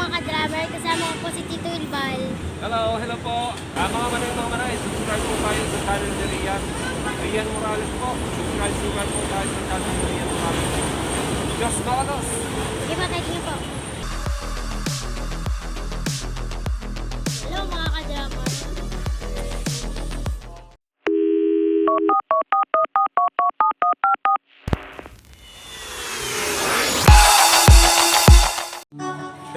mga ka-driver. Kasama ko si Tito Ilbal. Hello, hello po. Uh, mga manay, mga manay, subscribe po tayo sa channel ni Rian. Rian Morales po. Subscribe, subscribe po tayo sa channel ni Rian Morales. Diyos Malos! Iba, thank you po.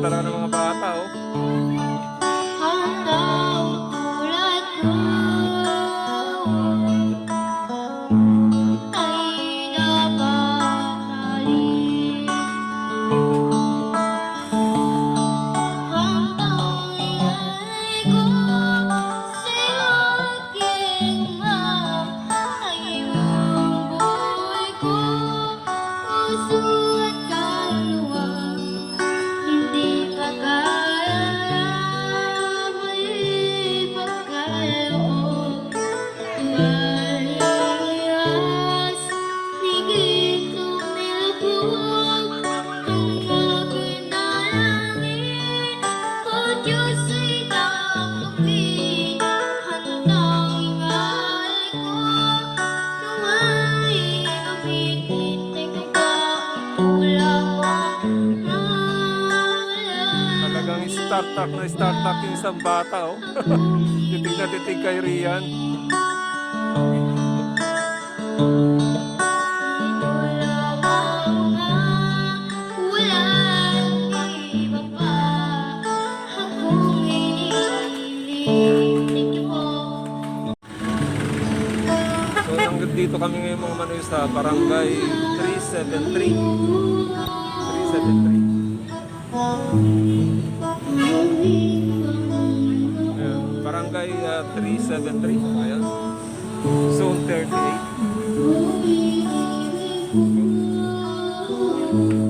Tara naman mga utak yung isang bata, oh. titig na titig kay Rian. So, hanggang dito kami ngayon mga manoy sa barangay 373. 373. 73. Ayan. Zone 38.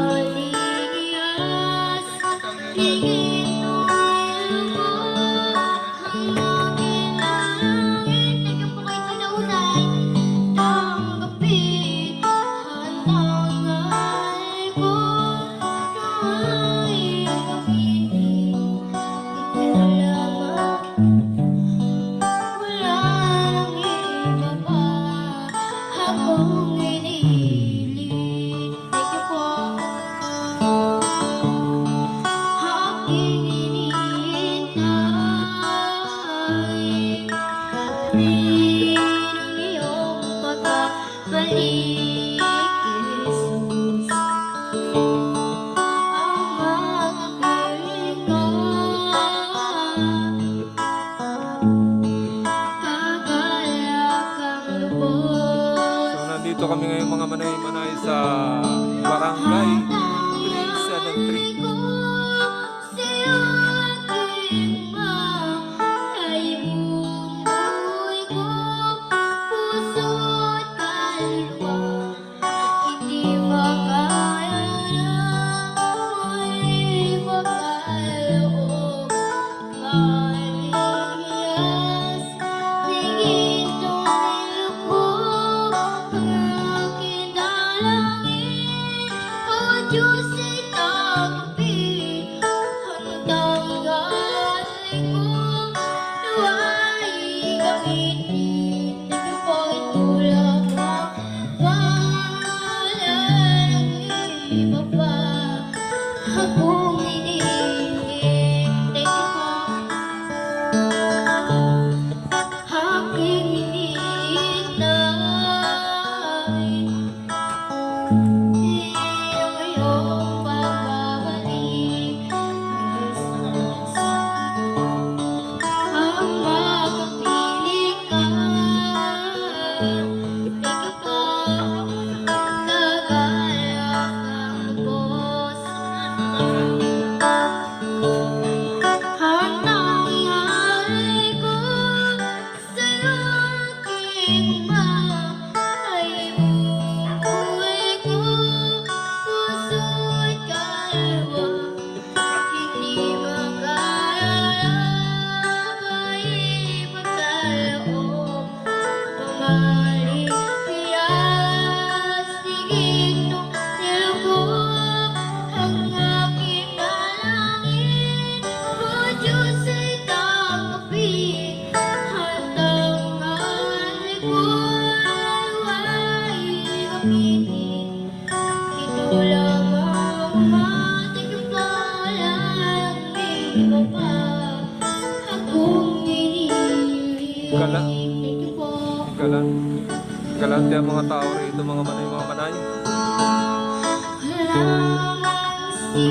Nandito kami ngayon mga manay-manay sa barangay Grade 73.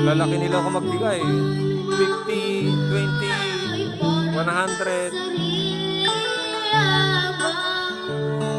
Lalaki nila ako magbigay. 50, 20, 100.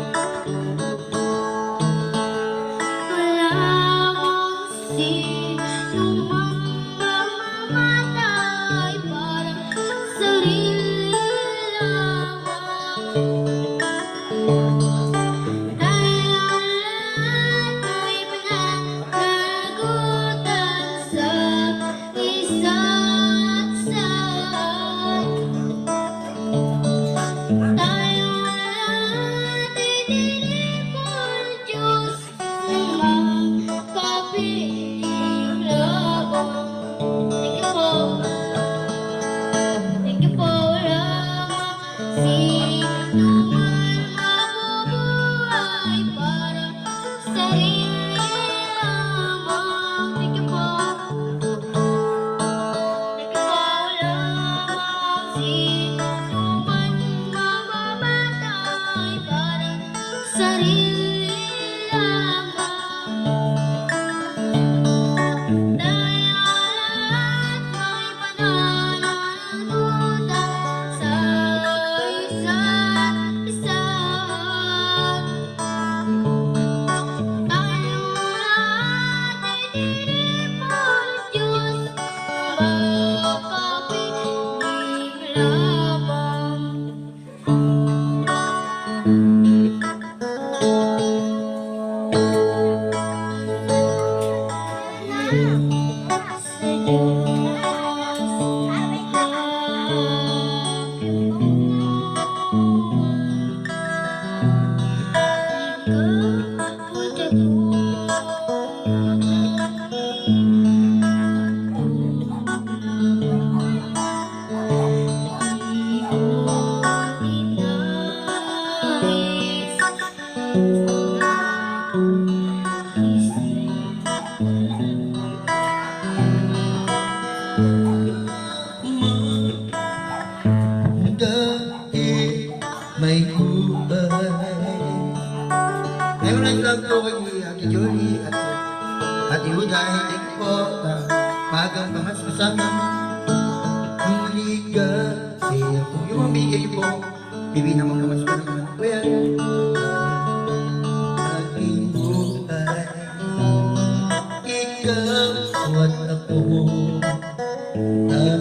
dahil po ta Pagamangas kasama Huli ka. Siya po yung mamigay po Bibi na mga mas parang ng Aking buhay. Ikaw at ako Ay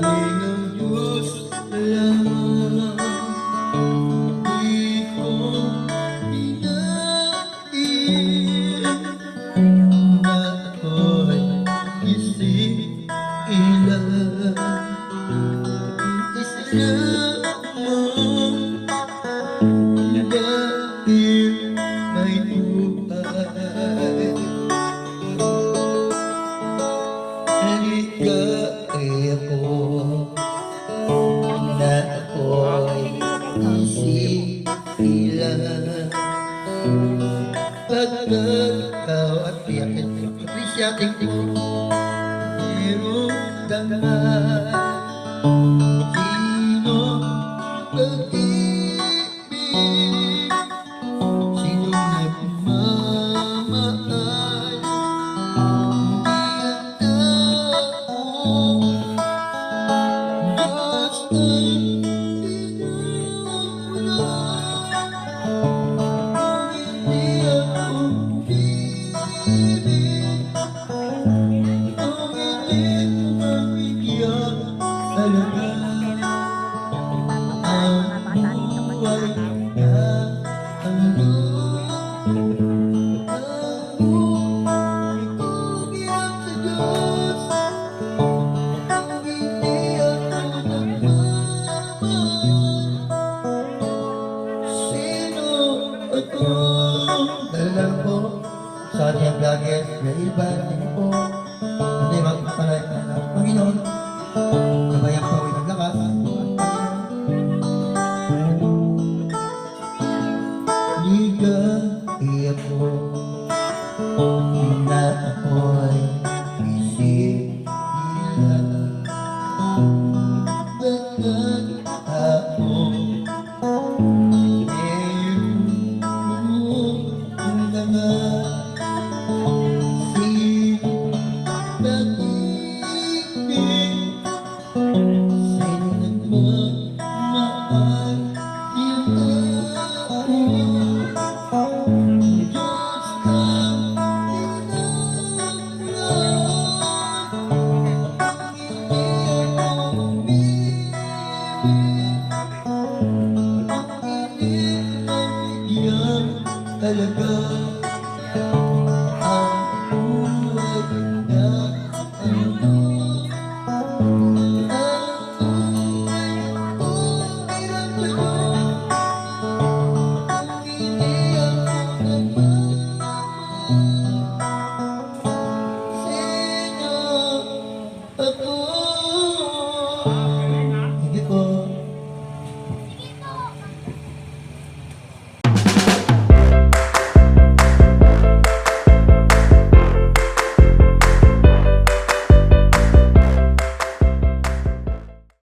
đi cơ kìa cô